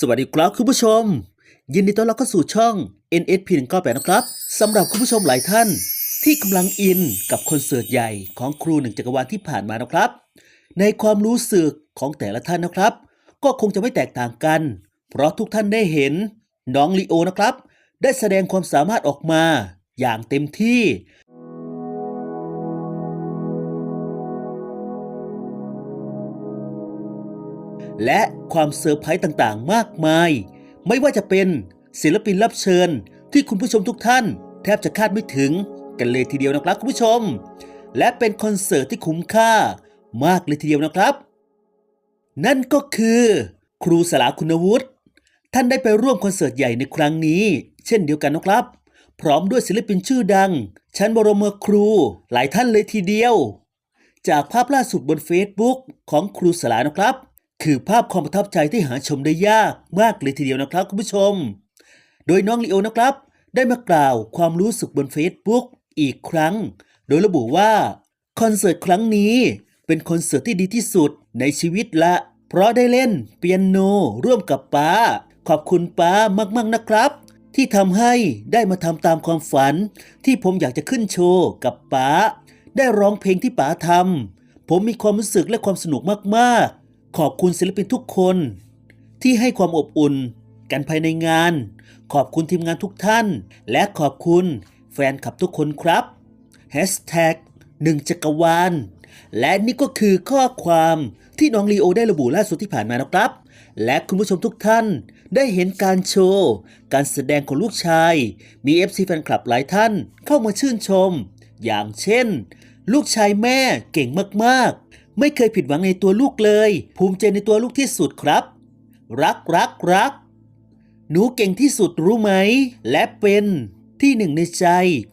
สวัสดีครับคุณผู้ชม ยินดีต้อนรับเข้าสู่ช่อง NSP 198นะครับสำหรับคุณผู้ชมหลายท่าน ที่กำลังอินกับคอนเสิร์ตใหญ่ของครูหนึ่งจักรวาลที่ผ่านมานะครับ ในความรู้สึกของแต่ละท่านนะครับ ก็คงจะไม่แตกต่างกัน เพราะทุกท่านได้เห็นน้องลีโอนะครับ ได้แสดงความสามารถออกมาอย่างเต็มที่ และความเซอร์ไพรส์ต่างๆ มากมาย ไม่ว่าจะเป็นศิลปินรับเชิญที่คุณผู้ชมทุกท่าน แทบจะคาดไม่ถึงกันเลยทีเดียวนะครับคุณผู้ชม และเป็นคอนเสิร์ตที่คุ้มค่ามากเลยทีเดียวนะครับ นั่นก็คือครูสลาคุณวุฒิท่านได้ไปร่วมคอนเสิร์ตใหญ่ในครั้งนี้ เช่นเดียวกันนะครับ พร้อมด้วยศิลปินชื่อดัง ชั้นบรมครูหลายท่านเลยทีเดียว จากภาพล่าสุดบน Facebook ของครูสลานะครับ คือภาพความประทับใจที่หาชมได้ยากมากเลยทีเดียวนะครับคุณผู้ชม โดยน้องลีโอนะครับ ได้มากล่าวความรู้สึกบน Facebook อีกครั้ง โดยระบุว่าคอนเสิร์ตครั้งนี้เป็นคอนเสิร์ตที่ดีที่สุดในชีวิตละ เพราะได้เล่นเปียโนร่วมกับป้า ขอบคุณป้ามากๆนะครับ ที่ทำให้ได้มาทำตามความฝัน ที่ผมอยากจะขึ้นโชว์กับป้า ได้ร้องเพลงที่ป๋าทำผมมีความรู้สึกและความสนุกมากๆ ขอบคุณศิลปินทุกคนที่ให้ความอบอุ่นกันภายในงาน ขอบคุณทีมงานทุกท่าน และขอบคุณแฟนคลับทุกคนครับ Hashtag หนึ่งจักรวาล และนี่ก็คือข้อความที่น้องลีโอได้ระบุล่าสุดที่ผ่านมานะครับ และคุณผู้ชมทุกท่านได้เห็นการโชว์ การแสดงของลูกชาย มี FC แฟนคลับหลายท่านเข้ามาชื่นชม อย่างเช่น ลูกชายแม่เก่งมากๆ ไม่เคยผิดหวังในตัวลูกเลย ภูมิใจในตัวลูกที่สุดครับ รักรักรัก หนูเก่งที่สุดรู้ไหม และเป็นที่หนึ่งในใจ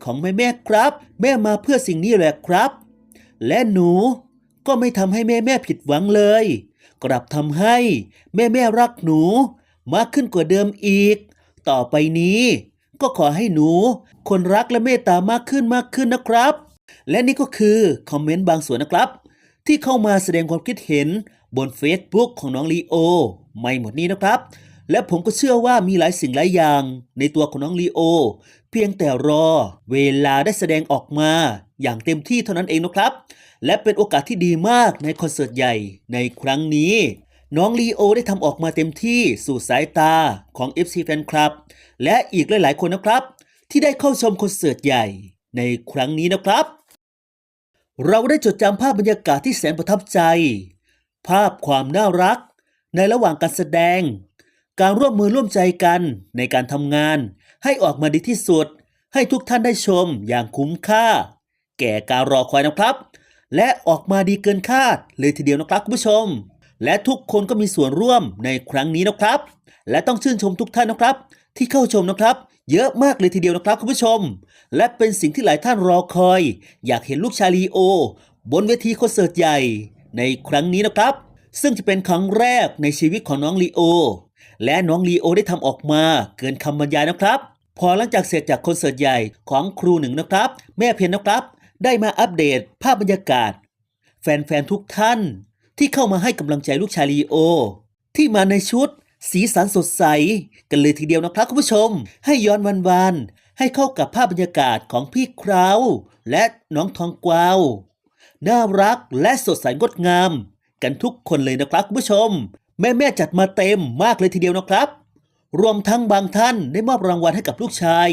ของแม่แม่ครับ แม่มาเพื่อสิ่งนี้แหละครับ และหนูก็ไม่ทำให้แม่แม่ผิดหวังเลย กลับทำให้แม่แม่รักหนู มากขึ้นกว่าเดิมอีก ต่อไปนี้ ก็ขอให้หนู คนรักและเมตตามากขึ้นมากขึ้นนะครับ และนี่ก็คือคอมเมนต์บางส่วนนะครับ ที่เข้ามาแสดงความคิดเห็นบน Facebook ของน้องลีโอ ไม่หมดนี้นะครับ และผมก็เชื่อว่ามีหลายสิ่งหลายอย่าง ในตัวของน้องลีโอ เพียงแต่รอ เวลาได้แสดงออกมาอย่างเต็มที่เท่านั้นเองนะครับ และเป็นโอกาสที่ดีมากในคอนเสิร์ตใหญ่ในครั้งนี้ น้องลีโอได้ทำออกมาเต็มที่สู่สายตาของ FC แฟนคลับ และอีกหลาย ๆ คนนะครับ ที่ได้เข้าชมคอนเสิร์ตใหญ่ในครั้งนี้นะครับ เราได้จดจำภาพบรรยากาศที่แสนประทับใจ ภาพความน่ารัก ในระหว่างการแสดง การร่วมมือร่วมใจกันในการทำงาน ให้ออกมาดีที่สุด ให้ทุกท่านได้ชมอย่างคุ้มค่า แก่การรอคอยนะครับ และออกมาดีเกินคาดเลยทีเดียวนะครับคุณผู้ชม และทุกคนก็มีส่วนร่วมในครั้งนี้นะครับ และต้องชื่นชมทุกท่านนะครับ ที่เข้าชมนะครับ เยอะมากเลยทีเดียวนะครับคุณผู้ชม และเป็นสิ่งที่หลายท่านรอคอย อยากเห็นลูกชายลีโอ บนเวทีคอนเสิร์ตใหญ่ ในครั้งนี้นะครับ ซึ่งจะเป็นครั้งแรกในชีวิตของน้องลีโอ และน้องลีโอได้ทำออกมาเกินคำบรรยายนะครับ พอหลังจากเสร็จจากคอนเสิร์ตใหญ่ของครูหนึ่งนะครับ แม่เพียนนะครับ ได้มาอัปเดตภาพบรรยากาศ แฟนๆทุกท่านที่เข้ามาให้กำลังใจลูกชายลีโอ ที่มาในชุด สีสันสดใสกันเลยทีเดียวนะครับคุณผู้ชม ให้ย้อนวันวานๆให้เข้ากับภาพบรรยากาศของพี่คราวและน้องทองกวาวน่ารักและสดใสงดงาม กันทุกคนเลยนะครับคุณผู้ชม แม่แม่จัดมาเต็มมากเลยทีเดียวนะครับ รวมทั้งบางท่านได้มอบรางวัลให้กับลูกชาย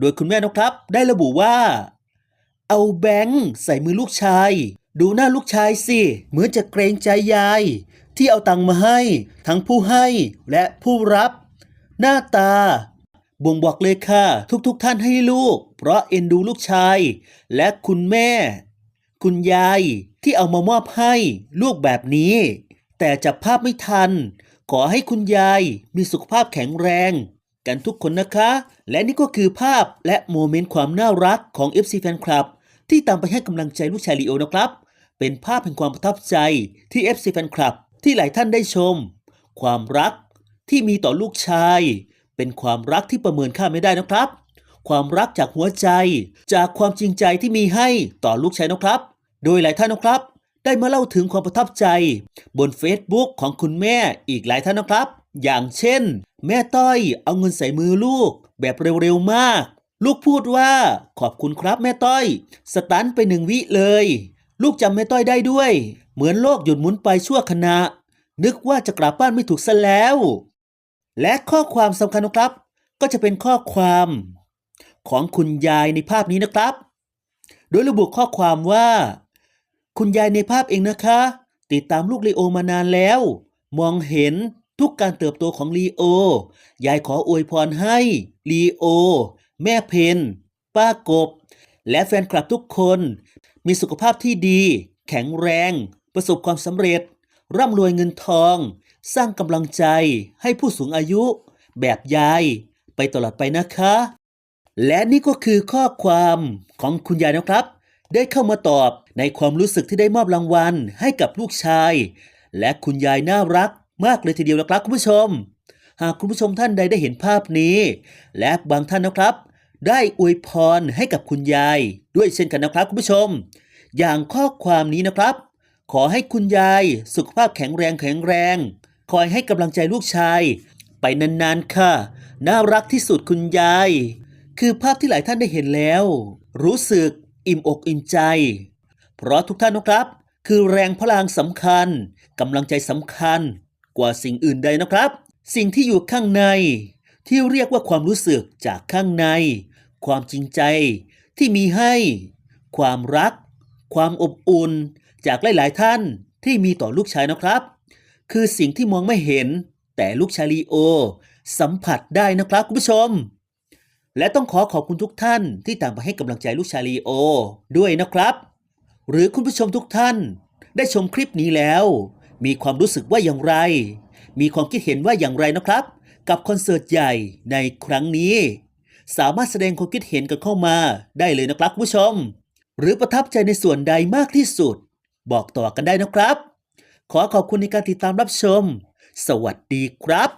โดยคุณแม่นะครับ ได้ระบุว่า เอาแบงค์ใส่มือลูกชาย ดูหน้าลูกชายสิเหมือนจะเกรงใจยาย ที่เอาตังค์มาให้ ทั้งผู้ให้และผู้รับ หน้าตา บ่งบอกเลยค่ะ ทุกๆทท่านให้ลูก เพราะเอ็นดูลูกชาย และคุณแม่ คุณยายที่เอามามอบให้ลูกแบบนี้ แต่จับภาพไม่ทัน ขอให้คุณยายมีสุขภาพแข็งแรง กันทุกคนนะคะ และนี่ก็คือภาพและโมเมนต์ความน่ารักของ FC Fan Club ที่ตามไปให้กำลังใจลูกชายลีโอนะครับ เป็นภาพแห่งความประทับใจที่ FC Fan Club ที่หลายท่านได้ชม ความรักที่มีต่อลูกชาย เป็นความรักที่ประเมินค่าไม่ได้นะครับ ความรักจากหัวใจ จากความจริงใจที่มีให้ต่อลูกชายนะครับ โดยหลายท่านนะครับ ได้มาเล่าถึงความประทับใจ บน Facebook ของคุณแม่อีกหลายท่านนะครับ อย่างเช่น แม่ต้อยเอาเงินใส่มือลูก แบบเร็วๆมาก ลูกพูดว่าขอบคุณครับแม่ต้อย สตันไปหนึ่งวิเลย ลูกจำแม่ต้อยได้ด้วย เหมือนโลกหยุดหมุนไปชั่วขณะ นึกว่าจะกลับบ้านไม่ถูกซะแล้ว และข้อความสำคัญนะครับ ก็จะเป็นข้อความ ของคุณยายในภาพนี้นะครับ โดยระบุข้อความว่า คุณยายในภาพเองนะคะ ติดตามลูกลีโอมานานแล้ว มองเห็นทุกการเติบโตของลีโอ ยายขออวยพรให้ลีโอ แม่เพนป้ากบ และแฟนคลับทุกคน มีสุขภาพที่ดี แข็งแรง ประสบความสำเร็จ ร่ำรวยเงินทอง สร้างกำลังใจให้ผู้สูงอายุ แบบยาย ไปตลอดไปนะคะ และนี่ก็คือข้อความของคุณยายนะครับ ได้เข้ามาตอบในความรู้สึกที่ได้มอบรางวัลให้กับลูกชาย และคุณยายน่ารักมากเลยทีเดียวนะครับคุณผู้ชม หากคุณผู้ชมท่านใดได้เห็นภาพนี้ และบางท่านนะครับ ได้อวยพรให้กับคุณยาย ด้วยเช่นกันนะครับคุณผู้ชม อย่างข้อความนี้นะครับ ขอให้คุณยายสุขภาพแข็งแรงแข็งแรง คอยให้กำลังใจลูกชาย ไปนานๆค่ะ น่ารักที่สุดคุณยาย คือภาพที่หลายท่านได้เห็นแล้ว รู้สึกอิ่มอกอิ่มใจ เพราะทุกท่านนะครับ คือแรงพลังสำคัญกำลังใจสำคัญ กว่าสิ่งอื่นใดนะครับ สิ่งที่อยู่ข้างในที่เรียกว่าความรู้สึกจากข้างใน ความจริงใจที่มีให้ ความรัก ความอบอุ่น จากหลาย ๆ ท่านที่มีต่อลูกชายนะครับ คือสิ่งที่มองไม่เห็น แต่ลูกชายลีโอ สัมผัสได้นะครับคุณผู้ชม และต้องขอขอบคุณทุกท่านที่ตามมาให้กำลังใจลูกชายลีโอด้วยนะครับ หรือคุณผู้ชมทุกท่าน ได้ชมคลิปนี้แล้ว มีความรู้สึกว่าอย่างไร มีความคิดเห็นว่าอย่างไรนะครับ กับคอนเสิร์ตใหญ่ในครั้งนี้ สามารถแสดงความคิดเห็นกันเข้ามาได้เลยนะครับคุณผู้ชม หรือประทับใจในส่วนใดมากที่สุด บอกต่อกันได้นะครับ ขอขอบคุณในการติดตามรับชม สวัสดีครับ